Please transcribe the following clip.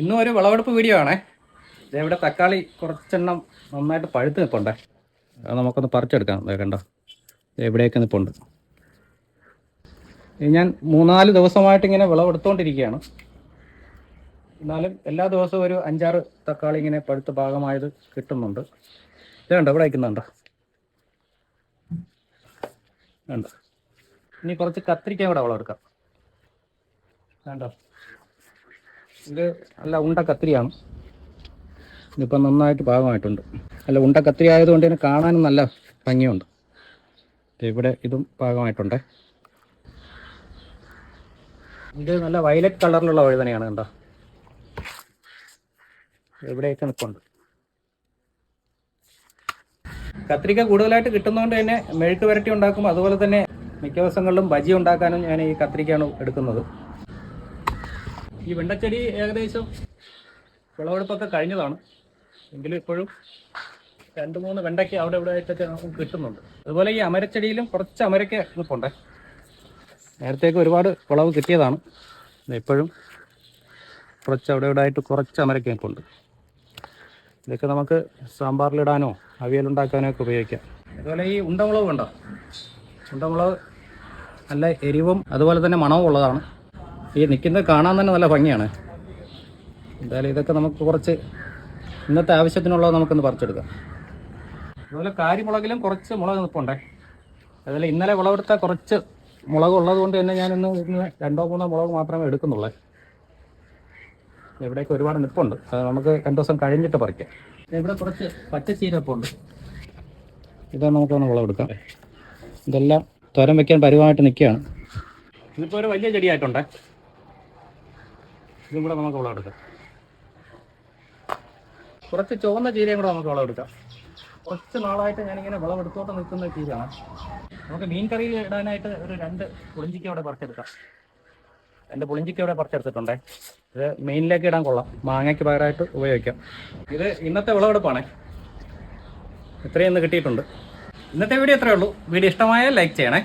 ഇന്നും ഒരു വിളവെടുപ്പ് വീഡിയോ ആണേ. ഇവിടെ തക്കാളി കുറച്ചെണ്ണം നന്നായിട്ട് പഴുത്ത് നിൽപ്പുണ്ടേ അത് നമുക്കൊന്ന് പറിച്ചെടുക്കാം. കണ്ടോ? എവിടെയൊക്കെ നിൽപ്പുണ്ട് ഞാൻ മൂന്നാൽ ദിവസമായിട്ട് ഇങ്ങനെ വിളവെടുത്തുകൊണ്ടിരിക്കുകയാണ് എന്നാലും എല്ലാ ദിവസവും ഒരു അഞ്ചാറ് തക്കാളി ഇങ്ങനെ പഴുത്ത ഭാഗമായത് കിട്ടുന്നുണ്ട്. ഇത് കണ്ടോ? ഇവിടെ അയക്കുന്നുണ്ടോ വേണ്ട ഇനി കുറച്ച് കത്തിരിക്കാൻ കൂടെ വിളവെടുക്കാം. വേണ്ടോ ഇത് നല്ല ഉണ്ട കത്തിരിയാണ് ഇതിപ്പോൾ നന്നായിട്ട് പാകമായിട്ടുണ്ട്. അല്ല ഉണ്ട കത്തിരി ആയതുകൊണ്ട് തന്നെ കാണാനും നല്ല ഭംഗിയുണ്ട്. ഇവിടെ ഇതും പാകമായിട്ടുണ്ട്. ഇത് നല്ല വയലറ്റ് കളറിലുള്ള വഴുതനയാണ് കണ്ടോ? എവിടെയൊക്കെ നിൽപ്പുണ്ട് കത്രിക കൂടുതലായിട്ട് കിട്ടുന്നതുകൊണ്ട് തന്നെ മെഴുക്ക് വരട്ടി ഉണ്ടാക്കും. അതുപോലെ തന്നെ മിക്ക ദിവസങ്ങളിലും ബജി ഉണ്ടാക്കാനും ഞാൻ ഈ കത്രികയാണ് എടുക്കുന്നത്. ഈ വെണ്ടച്ചെടി ഏകദേശം വിളവെടുപ്പൊക്കെ കഴിഞ്ഞതാണ്. എങ്കിലും ഇപ്പോഴും രണ്ട് മൂന്ന് വെണ്ടയ്ക്ക് അവിടെ ഇവിടെ ആയിട്ടൊക്കെ നമുക്ക് കിട്ടുന്നുണ്ട്. അതുപോലെ ഈ അമരച്ചെടിയിലും കുറച്ച് അമരയ്ക്ക് നിൽപ്പുണ്ടേ നേരത്തേക്ക് ഒരുപാട് വിളവ് കിട്ടിയതാണ്. ഇപ്പോഴും കുറച്ച് അവിടെ ഇവിടെ ആയിട്ട് കുറച്ച് അമരയ്ക്ക് നിൽപ്പുണ്ട് ഇതൊക്കെ നമുക്ക് സാമ്പാറിലിടാനോ അവിയലുണ്ടാക്കാനോ ഒക്കെ ഉപയോഗിക്കാം. അതുപോലെ ഈ ഉണ്ടമുളക് ഉണ്ടോ? ഉണ്ടമുളവ് നല്ല എരിവും അതുപോലെ തന്നെ മണവും ഉള്ളതാണ്. ഈ നിൽക്കുന്നത് കാണാൻ തന്നെ നല്ല ഭംഗിയാണ്. എന്തായാലും ഇതൊക്കെ നമുക്ക് കുറച്ച് ഇന്നത്തെ ആവശ്യത്തിനുള്ളത് നമുക്കൊന്ന് പറിച്ചെടുക്കാം. അതുപോലെ കാരിമുളകിലും കുറച്ച് മുളക് നിൽപ്പുണ്ടേ. അതുപോലെ ഇന്നലെ വിളവെടുത്ത കുറച്ച് മുളക് ഉള്ളത് കൊണ്ട് തന്നെ ഞാൻ ഇന്ന് രണ്ടോ മൂന്നോ മുളക് മാത്രമേ എടുക്കുന്നുള്ളൂ. ഇവിടേക്ക് ഒരുപാട് നിൽപ്പുണ്ട്. അത് നമുക്ക് രണ്ടു ദിവസം കഴിഞ്ഞിട്ട് പറിക്കാം. ഇവിടെ കുറച്ച് പച്ചച്ചീരപ്പുണ്ട് ഇതാണ് നമുക്കൊന്ന് വിളവെടുക്കാം. ഇതെല്ലാം തുരം വെക്കാൻ പരുവമായിട്ട് നിൽക്കുകയാണ്. ഇതിപ്പോൾ ഒരു വലിയ ചെടിയായിട്ടുണ്ടേ. ഇതും കൂടെ നമുക്ക് വിളവെടുക്കാം കുറച്ച് ചുവന്ന ചീരയും കൂടെ നമുക്ക് വിളവെടുക്കാം കുറച്ച് നാളായിട്ട് ഞാനിങ്ങനെ വിളവെടുത്തോട്ട് നിൽക്കുന്ന ചീരയാണ്. നമുക്ക് മീൻ കറിയിൽ ഇടാനായിട്ട് ഒരു രണ്ട് പുളിഞ്ചിക്ക അവിടെ പറിച്ചെടുക്കാം. രണ്ട് പുളിഞ്ചിക്ക അവിടെ പറിച്ചെടുത്തിട്ടുണ്ടേ. ഇത് മീനിലേക്ക് ഇടാൻ കൊള്ളാം. മാങ്ങയ്ക്ക് പകരമായിട്ട് ഉപയോഗിക്കാം. ഇത് ഇന്നത്തെ വിളവെടുപ്പാണേ. ഇത്രയും ഇന്ന് കിട്ടിയിട്ടുണ്ട്. ഇന്നത്തെ വീഡിയോ ഇത്രയേ ഉള്ളൂ. വീഡിയോ ഇഷ്ടമായാൽ ലൈക്ക് ചെയ്യണേ.